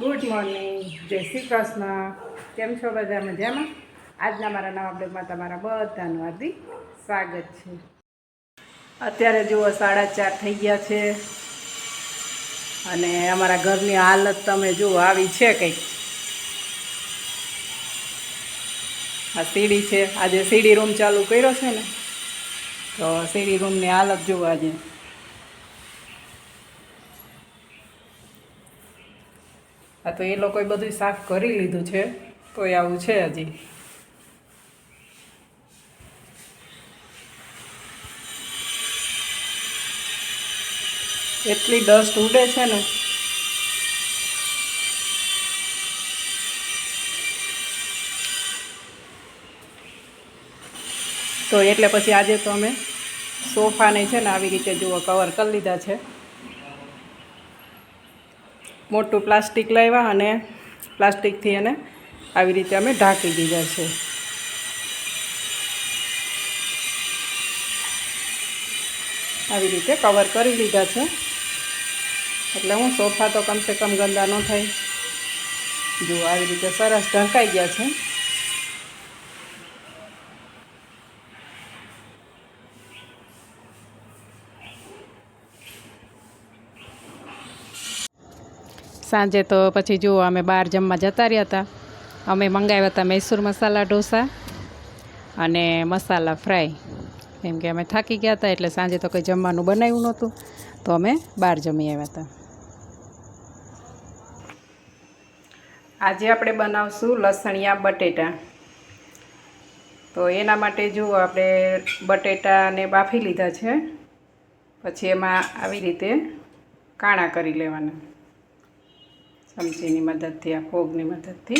Good morning, જય શ્રી કૃષ્ણ. કેમ છો બધા મજામાં? આજના મારા નવા બ્લોગમાં તમારા બધાનું હાર્દિક સ્વાગત છે. અત્યારે જુઓ સાડા ચાર થઈ ગયા છે. અને અમારા ઘરની હાલત તમે જુઓ, આવી છે કંઈક. આ સીડી છે. આજે સીડી રૂમ ચાલુ કર્યો છે ને? તો સીડી રૂમની હાલત જુઓ આજે. આ તો એ લોકોએ બધું સાફ કરી લીધું છે, તોય આવું છે હજી. એટલી ડસ્ટ ઉડે છે ને. તો એટલે પછી આજે તો અમે સોફાને છે ને આવી રીતે જુઓ કવર કરી લીધા છે. મોટું પ્લાસ્ટિક લાવ્યા અને પ્લાસ્ટિકથી એને આવી રીતે અમે ઢાંકી દીધા છે. આવી રીતે કવર કરી લીધા છે. એટલે હું સોફા તો કમસે કમ ગંદા ન થાય. જુઓ, આવી રીતે સરસ ઢંકાઈ ગયા છે. સાંજે તો પછી જુઓ, અમે બહાર જમવા જતા રહ્યા હતા. અમે મંગાવ્યા હતા મૈસૂર મસાલા ઢોસા અને મસાલા ફ્રાય. કેમ કે અમે થાકી ગયા હતા એટલે સાંજે તો કંઈ જમવાનું બનાવ્યું નહોતું. તો અમે બહાર જમી આવ્યા હતા. આજે આપણે બનાવશું લસણિયા બટેટા. તો એના માટે જુઓ, આપણે બટેટાને બાફી લીધા છે. પછી એમાં આવી રીતે કાણા કરી લેવાના. ચમચીની મદદથી, આ ફોગની મદદથી.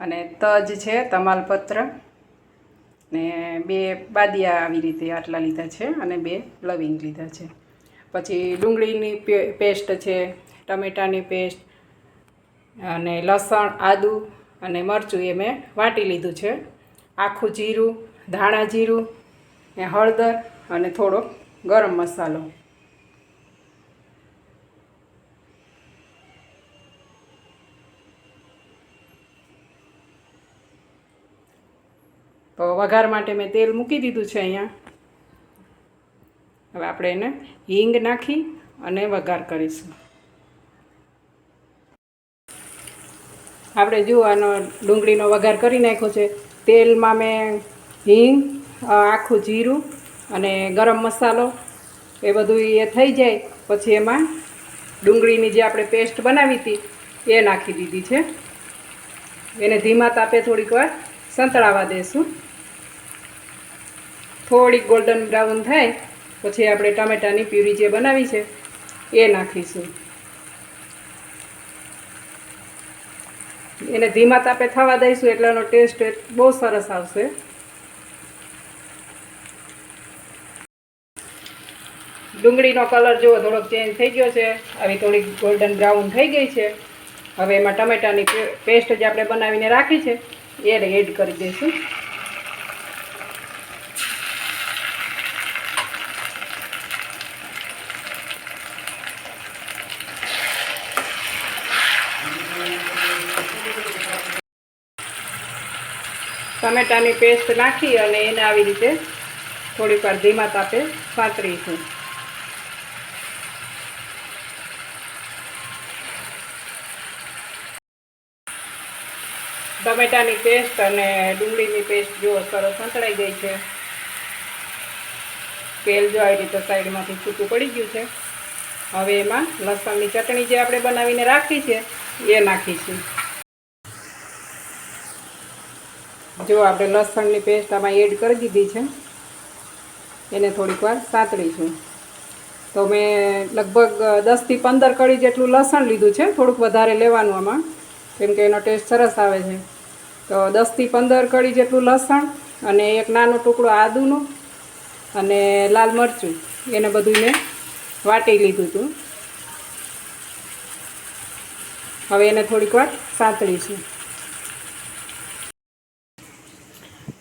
અને તજ છે, તમાલપત્ર. ને બે બાદિયા આવી રીતે આટલા લીધા છે અને બે લવિંગ લીધા છે. પછી ડુંગળીની પેસ્ટ છે, ટમેટાની પેસ્ટ અને લસણ, આદું અને મરચું એ મેં વાટી લીધું છે. આખું જીરું, ધાણા જીરું ને હળદર અને થોડો ગરમ મસાલો. તો વઘાર માટે મેં તેલ મૂકી દીધું છે અહીંયા. હવે આપણે એને હિંગ નાખી અને વઘાર કરીશું. આપણે જુઓ આનો ડુંગળીનો વઘાર કરી નાખ્યો છે. તેલમાં મેં હિંગ આખું જીરું અને ગરમ મસાલો એ બધું એ થઈ જાય. પછી એમાં ડુંગળીની જે આપણે પેસ્ટ બનાવી હતી એ નાખી દીધી છે. એને ધીમા તાપે થોડીક વાર સંતળાવા દેશું. થોડીક ગોલ્ડન બ્રાઉન થાય, પછી આપણે ટમેટાની પ્યુરી જે બનાવી છે, એ નાખીશું. એને ધીમા તાપે થવા દઈશું એટલાનો ટેસ્ટ બહુ સરસ આવશે. ડુંગળીનો કલર જુઓ, થોડોક ચેન્જ થઈ ગયો છે, આવી થોડીક ગોલ્ડન બ્રાઉન થઈ ગઈ છે. હવે એમાં ટમેટાની પેસ્ટ જે આપણે બનાવીને રાખી છે એ એડ કરી દઈશું. ટમેટાની પેસ્ટ નાખી અને એને આવી રીતે થોડીક વાર ધીમા તાપે પાતરીશું ટમેટાની પેસ્ટ અને ડુંગળીની પેસ્ટ જો સરસ સંતળાઈ ગઈ છે. તેલ જો આવી રીતે સાઈડમાંથી છૂટું પડી ગયું છે. હવે એમાં લસણની ચટણી જે આપણે બનાવીને રાખી છે, એ નાખીશું. જો આપણે લસણની પેસ્ટ આમાં એડ કરી દીધી છે, એને થોડીક વાર સાંતળીશું. તો મેં લગભગ દસથી પંદર કળી જેટલું લસણ લીધું છે, થોડુંક વધારે લેવાનું આમાં, કેમ કે એનો ટેસ્ટ સરસ આવે છે. તો દસથી પંદર કળી જેટલું લસણ અને એક નાનો ટુકડો આદુનો અને લાલ મરચું, એને બધું મેં વાટી લીધું હતું. હવે એને થોડીક વાર સાંતળીશું.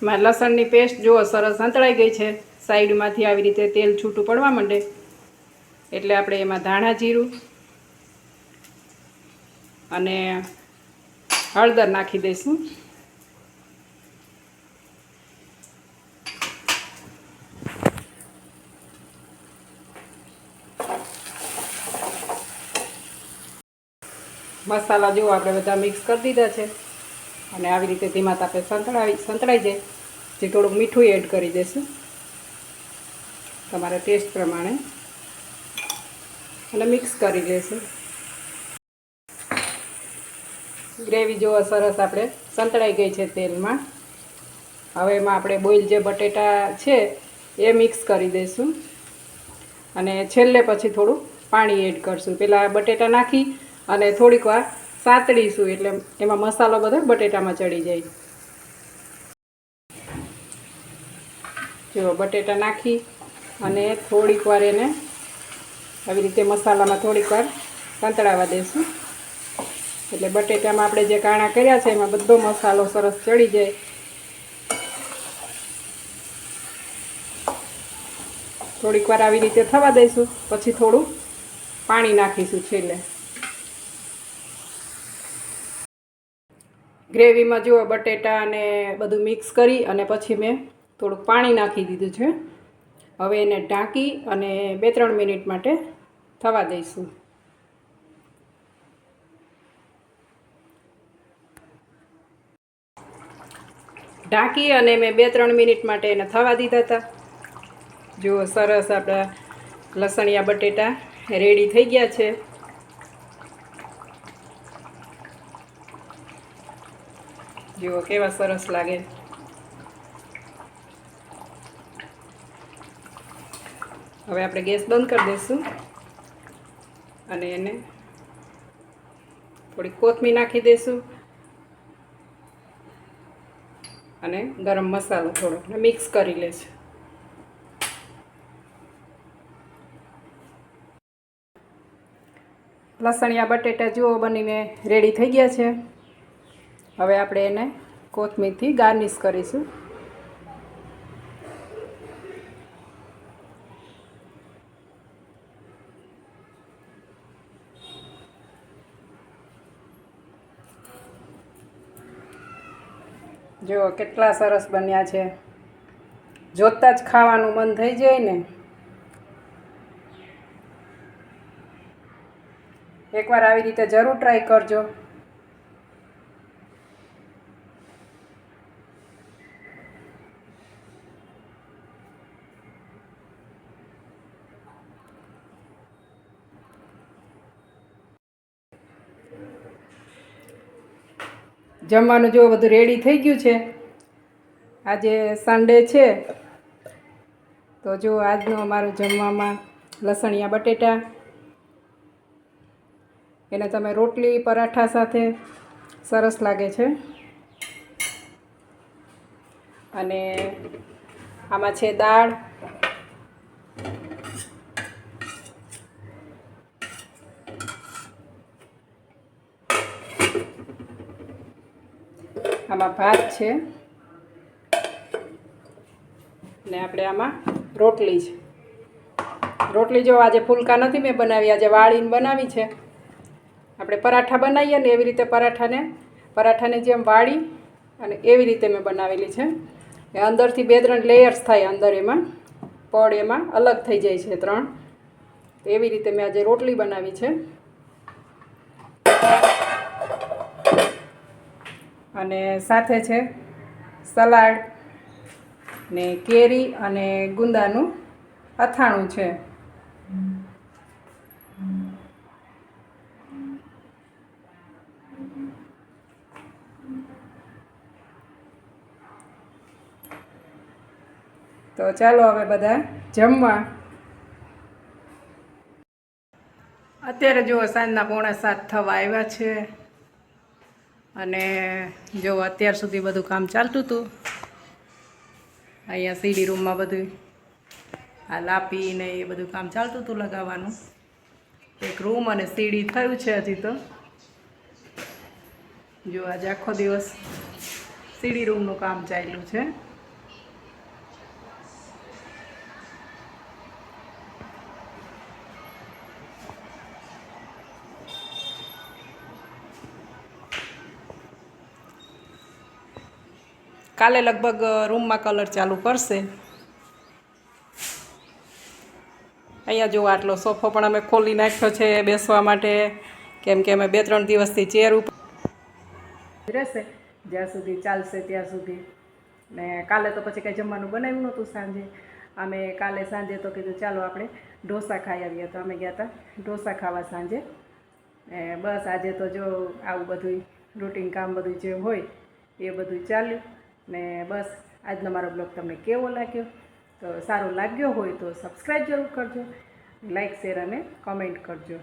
માં લસણની પેસ્ટ જુઓ, સરસ સંતળાઈ ગઈ છે. સાઈડમાંથી આવી રીતે તેલ છૂટું પડવા માંડે. એટલે આપણે એમાં ધાણા જીરું અને હળદર નાખી દઈશું. મસાલા જુઓ, આપણે બધા મિક્સ કરી દીધા છે. અને આવી રીતે ધીમા તાપે સંતળાવી સંતળાઈ જાય. જે થોડુંક મીઠું એડ કરી દેશું. તમારા ટેસ્ટ પ્રમાણે. અને મિક્સ કરી દેશું. ગ્રેવી જોવા સરસ આપણે સંતળાઈ ગઈ છે તેલમાં. હવે એમાં આપણે બોઇલ જે બટેટા છે, એ મિક્સ કરી દઈશું અને છેલ્લે પછી થોડું પાણી એડ કરશું. પહેલાં બટેટા નાખી અને થોડીક વાર સાતડીશું એટલે એમાં મસાલો બધો બટેટામાં ચડી જાય. જો બટેટા નાખી અને થોડીક વાર એને આવી રીતે મસાલામાં થોડીક વાર સંતળાવા દઈશું એટલે બટેટામાં આપણે જે કાણા કર્યા છે એમાં બધો મસાલો સરસ ચડી જાય. થોડીક વાર આવી રીતે થવા દઈશું, પછી થોડું પાણી નાખીશું છેલ્લે. ગ્રેવીમાં જુઓ, બટેટા અને બધું મિક્સ કરી અને પછી મેં થોડુંક પાણી નાખી દીધું છે. હવે એને ઢાંકી અને બે ત્રણ મિનિટ માટે થવા દઈશું. ઢાંકી અને મેં બે ત્રણ મિનિટ માટે એને થવા દીધા હતા. જુઓ, સરસ આપણા લસણિયા બટેટા રેડી થઈ ગયા છે. જુઓ કેવા સરસ લાગે હવે આપણે ગેસ બંધ કરી દઈશું અને એને થોડી કોથમી નાખી દઈશું અને ગરમ મસાલો થોડો મિક્સ કરી લઈશું લસણિયા બટેટા જુઓ બનીને રેડી થઈ ગયા છે હવે આપણે એને કોથમીરથી ગાર્નિશ કરીશું. જુઓ કેટલા સરસ બન્યા છે. જોતાં જ ખાવાનું મન થઈ જાય ને. એકવાર આવી રીતે જરૂર ટ્રાય કરજો. જમવાનું જો બધું રેડી થઈ ગયું છે, આજે સન્ડે છે, તો જો આજનું અમારું જમવામાં લસણિયા બટેટા, એને તમે રોટલી, પરાઠા સાથે સરસ લાગે છે. અને આમાં છે દાળ આમાં ભાત છે. ને આપણે આમાં રોટલી છે. રોટલી જો આજે ફૂલકા નથી મેં બનાવી, આજે વાળીને બનાવી છે. આપણે પરાઠા બનાવીએ ને એવી રીતે પરાઠાને પરાઠાને જેમ વાળી અને એવી રીતે મેં બનાવેલી છે. એ અંદરથી બે ત્રણ લેયર્સ થાય અંદર એમાં. પડ એમાં અલગ થઈ જાય છે ત્રણ. એવી રીતે મેં આજે રોટલી બનાવી છે. અને સાથે છે સલાડ ને કેરી અને ગુંદાનું અથાણું છે. તો ચાલો હવે બધા જમવા. અત્યારે જુઓ સાંજના પોણા સાત થવા આવ્યા છે. અને જો અત્યાર સુધી બધું કામ ચાલતું હતું, અહીંયા સીડી રૂમમાં બધું, આ લાપી ને એ બધું કામ ચાલતું હતું લગાવવાનું. એક રૂમ અને સીડી થયું છે હજી તો. જો આજે આખો દિવસ સીડી રૂમનું કામ ચાલ્યું છે. કાલે લગભગ રૂમમાં કલર ચાલુ કરશે. અહીંયા જો આટલો સોફો પણ અમે ખોલી નાખ્યો છે બેસવા માટે. કેમ કે અમે બે ત્રણ દિવસથી ચેર ઉપર રહેશે. જ્યાં સુધી ચાલશે ત્યાં સુધી. ને કાલે તો પછી કંઈ જમવાનું બનાવ્યું નહોતું સાંજે. અમે કાલે સાંજે તો કીધું ચાલો આપણે ઢોસા ખાઈ આવીએ. તો અમે ગયા હતા ઢોસા ખાવા સાંજે. બસ આજે તો જો આવું બધું રૂટીન કામ બધું જે હોય એ બધું ચાલ્યું. ને બસ, આજનો મારો બ્લોગ તમને કેવો લાગ્યો? તો સારો લાગ્યો હોય તો સબસ્ક્રાઈબ જરૂર કરજો લાઈક શેર અને કોમેન્ટ કરજો.